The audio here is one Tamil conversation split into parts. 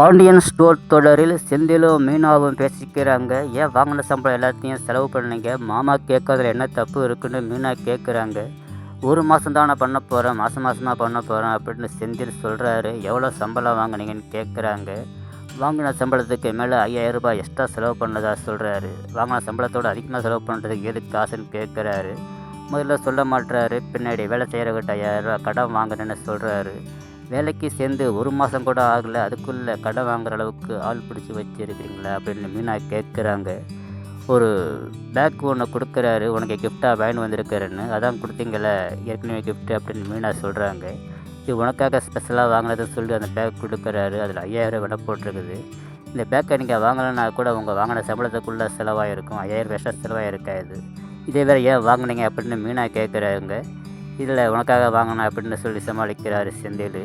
பாண்டியன் ஸ்டோர் தொடரில் செந்திலும் மீனாவும் பேசிக்கிறாங்க. ஏன் வாங்கின சம்பளம் எல்லாத்தையும் செலவு பண்ணீங்க? மாமா கேட்கறதுல என்ன தப்பு இருக்குன்னு மீனா கேட்குறாங்க. ஒரு மாதம் தான் நான் பண்ண போகிறேன் மாதம் மாதமாக பண்ண போகிறேன் அப்படின்னு செந்தில் சொல்கிறாரு எவ்வளோ சம்பளம் வாங்குனீங்கன்னு கேட்குறாங்க. வாங்கின சம்பளத்துக்கு மேலே ஐயாயிரம் ரூபாய் எக்ஸ்ட்ரா செலவு பண்ணதா? சொல்கிறாரு வாங்கின சம்பளத்தோட அதிகமாக செலவு பண்ணுறதுக்கு எது காசுன்னு கேட்குறாரு. முதல்ல சொல்ல மாட்டுறாரு பின்னாடி வேலை செய்கிறவங்கிட்ட ஐயாயிரம் கடன் வாங்கினேன்னு சொல்கிறாரு வேலைக்கு சேர்ந்து ஒரு மாதம் கூட ஆகலை. அதுக்குள்ளே கடை வாங்குற அளவுக்கு ஆள் பிடிச்சி வச்சுருக்கிறீங்களா? அப்படின்னு மீனா கேட்குறாங்க. ஒரு பேக் ஒன்று கொடுக்குறாரு. உனக்கு கிஃப்டாக வாங்கி வந்திருக்கிறேன்னு. அதான் கொடுத்தீங்களே ஏற்கனவே கிஃப்ட்டு அப்படின்னு மீனா சொல்கிறாங்க இது உனக்காக ஸ்பெஷலாக வாங்கினதுன்னு சொல்லி அந்த பேக் கொடுக்குறாரு. அதில் ஐயாயிரம் விட போட்டிருக்குது. இந்த பேக்கை நீங்கள் வாங்கலைன்னா கூட உங்கள் வாங்கின சம்பளத்துக்குள்ளே செலவாயிருக்கும். ஐயாயிரம் எக்ஸ்ட்ரா செலவாயிருக்காது. இதே வேறு ஏன் வாங்குனீங்க அப்படின்னு மீனா கேட்குறாங்க. இதில் உனக்காக வாங்கினேன் அப்படின்னு சொல்லி சமாளிக்கிறாரு செந்தில்.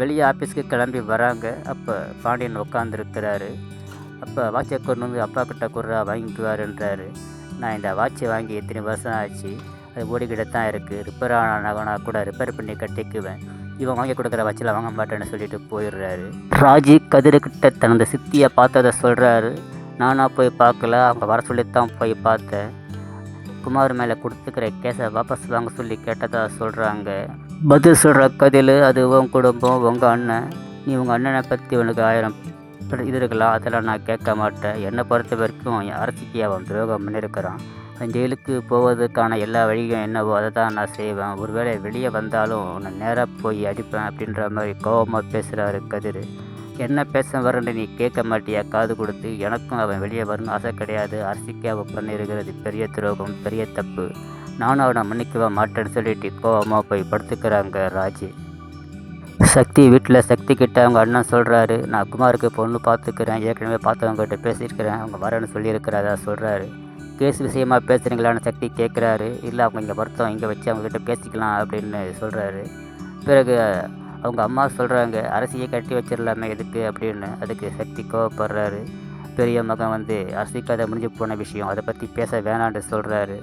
வெளியே ஆஃபீஸ்க்கு கிளம்பி வராங்க. அப்போ பாண்டியன் உட்காந்துருக்கிறாரு அப்போ வாட்சை கொண்டு வந்து அப்பா கிட்ட குர்ரா வாங்கிக்குவாருன்றாரு. நான் இந்த வாட்சை வாங்கி எத்தனை வருஷம் ஆச்சு? அது ஓடிக்கிட்டு தான் இருக்குது ரிப்பேர் ஆனா கூட ரிப்பேர் பண்ணி கட்டிக்குவேன். இவன் வாங்கி கொடுக்குற வாட்சில் வாங்க மாட்டேன்னு சொல்லிட்டு போயிடுறாரு. ராஜி கதிர்கிட்ட தனது சித்தியை பார்த்ததை சொல்கிறாரு நானாக போய் பார்க்கல. அவங்க வர சொல்லித்தான் போய் பார்த்தேன். குமார் மேலே கொடுத்துக்கிற கேஸை வாபஸ் வாங்க சொல்லி கேட்டதாக சொல்கிறாங்க பதில் சொல்கிற கதில் அது உன் குடும்பம் உங்கள் அண்ணன். நீ உங்கள் அண்ணனை பற்றி உனக்கு ஆயிரம் இது இருக்கலாம் அதெல்லாம் நான் கேட்க மாட்டேன். என்னை பொறுத்த வரைக்கும் என் அரசிக்கு அவன் துரோகம் பண்ணியிருக்கிறான் அவன் ஜெயிலுக்கு போவதற்கான எல்லா வழியும் என்னவோ அதை தான் நான் செய்வேன். ஒருவேளை வெளியே வந்தாலும் உன்னை நேராக போய் அடிப்பேன் அப்படின்ற மாதிரி கோபமாக பேசுகிறாரு கதிர். என்ன பேச வரேன்னு நீ கேட்க மாட்டியா? காது கொடுத்து. எனக்கும் அவன் வெளியே வரணும் ஆசை கிடையாது. அரசிக்கு அவன் பண்ணியிருக்கிறது பெரிய துரோகம் பெரிய தப்பு. நானும் அவனை மன்னிக்கவே மாட்டேன்னு சொல்லிட்டு கோவமாக போய் படுத்துக்கிறாங்க ராஜி. சக்தி வீட்டில் சக்தி கிட்ட அவங்க அண்ணன் சொல்கிறாரு நான் குமாருக்கு பொண்ணு பார்த்துக்கிறேன். ஏற்கனவே பார்த்தவங்க கிட்ட பேசியிருக்கிறேன். அவங்க வரேன்னு சொல்லியிருக்கிறதா சொல்கிறாரு கேஸ் விஷயமா பேசுகிறீங்களான்னு சக்தி கேட்குறாரு இல்லை அவங்க இங்கே வருத்தம் இங்கே வச்சு அவங்ககிட்ட பேசிக்கலாம் அப்படின்னு சொல்கிறாரு பிறகு அவங்க அம்மா சொல்கிறாங்க அரசியை கட்டி வச்சிடலாமே எதுக்கு? அப்படின்னு. அதுக்கு சக்தி கோவப்படுறாரு. பெரிய மகன் வந்து அரசி கதை முடிஞ்சு போன விஷயம் அதை பற்றி பேச வேணான்னு சொல்கிறாரு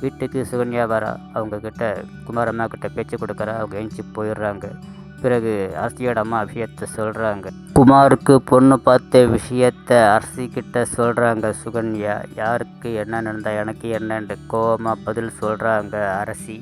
வீட்டுக்கு சுகன்யா வரா. அவங்கக்கிட்ட குமாரம்மா கிட்ட பேச்சு கொடுக்குறா. அவங்க எழுந்துச்சி போயிடுறாங்க. பிறகு அரசியோட அம்மா விஷயத்த சொல்கிறாங்க குமாருக்கு பொண்ணு பார்த்த விஷயத்த அரசிக்கிட்ட சொல்கிறாங்க சுகன்யா யாருக்கு என்ன நடந்தால் எனக்கு என்னன்ட்டு கோவமாக பதில் சொல்கிறாங்க அரசி.